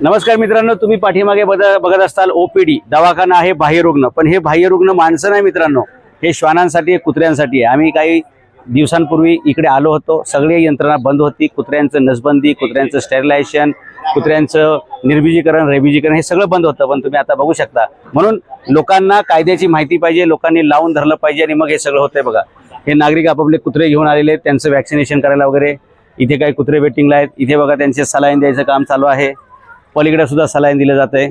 नमस्कार मित्रांनो तुम्ही पाठीमागे बघ बघत असताल ओपीडी दवाखाना आहे बाह्यरुग्ण पण हे बाह्यरुग्ण माणसं नाही मित्रांनो. हे श्वानांसाठी आहे, कुत्र्यांसाठी आहे. आम्ही काही दिवसांपूर्वी इकडे आलो होतो. सगळी यंत्रणा बंद होती. कुत्र्यांचं नसबंदी कुत्र्यांचं स्टेरिलायझेशन कुत्र्यांचं निर्बीजीकरण रेबीजीकरण हे सगळं बंद होतं. पण तुम्ही आता बघू शकता. म्हणून लोकांना कायद्याची माहिती पाहिजे लोकांनी लावून धरलं पाहिजे आणि मग हे सगळं होतंय बघा. हे नागरिक आपापले कुत्रे घेऊन आलेले आहेत. त्यांचं वॅक्सिनेशन करायला वगैरे. इथे काही कुत्रे वेटिंगला आहेत. इथे बघा त्यांचे सलाईन द्यायचं काम चालू आहे. पलीकडे सुद्धा सलाईन दिलं जात. आहे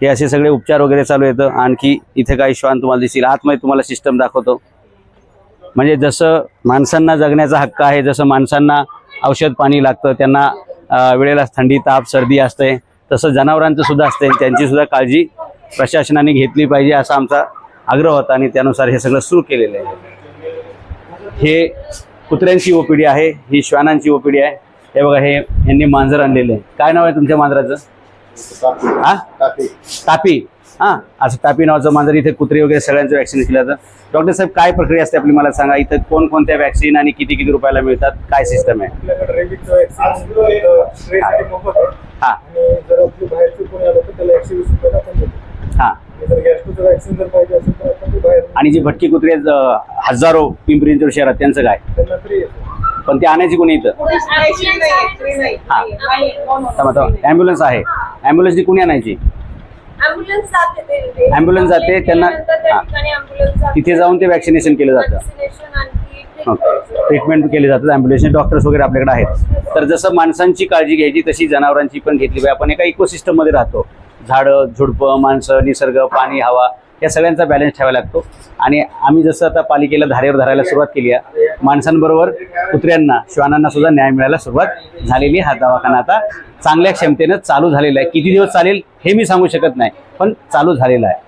हे असे सगळे उपचार वगैरे चालू येतं आणखी इथे काही श्वान तुम्हाला दिसतील. आतमध्ये तुम्हाला सिस्टम दाखवतो. म्हणजे जसं माणसांना जगण्याचा हक्क आहे जसं माणसांना औषध पाणी लागतं त्यांना वेळेला थंडी ताप सर्दी असते तसं जनावरांचं सुद्धा असते. त्यांची सुद्धा काळजी प्रशासनाने घेतली पाहिजे असा आमचा आग्रह होता आणि त्यानुसार हे सगळं सुरू केलेलं आहे. हे कुत्र्यांची ओपीडी आहे ही श्वानांची ओपीडी आहे. हे बघा हे यांनी मांजर आणलेलं. आहे काय नाव आहे तुमच्या मांजराचं? हा? तापी. हा असं तापी नावाचं मांजर. इथे कुत्रे वगैरे सगळ्यांचं वॅक्सिन केलं जातं. डॉक्टर साहेब काय प्रक्रिया असते आपली? मला सांगा इथं कोणकोणत्या वॅक्सिन आणि किती किती रुपयाला मिळतात? काय सिस्टम आहे? हा. आणि हा जी भटकी कुत्रे हजारो पिंपरी चिंचवड शहरात त्यांचं काय पण ते आणायची कोणी इथं? ॲम्ब्युलन्स आहे. ॲम्ब्युलन्सची कुणी आणायची? ॲम्ब्युलन्स जाते त्यांना- हा. तिथे जाऊन ते वॅक्सिनेशन केलं जातं. ट्रीटमेंट केली जातात ॲम्ब्युलन्सचे डॉक्टर्स वगैरे आपल्याकडे आहेत. तर जसं माणसांची काळजी घ्यायची तशी जनावरांची पण घेतली पाहिजे. आपण एका इकोसिस्टममध्ये राहतो. झाडं झुडपं माणसं निसर्ग पाणी हवा. या सगळ्यांचा बॅलन्स ठेवायला लागतो. आणि आम्ही जसं आता पालिकेला धारेवर धरायला सुरुवात केली आहे माणसांबरोबर कुत्र्यांना श्वानांना सुद्धा न्याय मिळायला सुरुवात झालेली हा दवाखाना. आता चांगल्या क्षमतेनं चालू झालेला आहे. किती दिवस चालेल हे मी सांगू शकत नाही पण चालू झालेला आहे.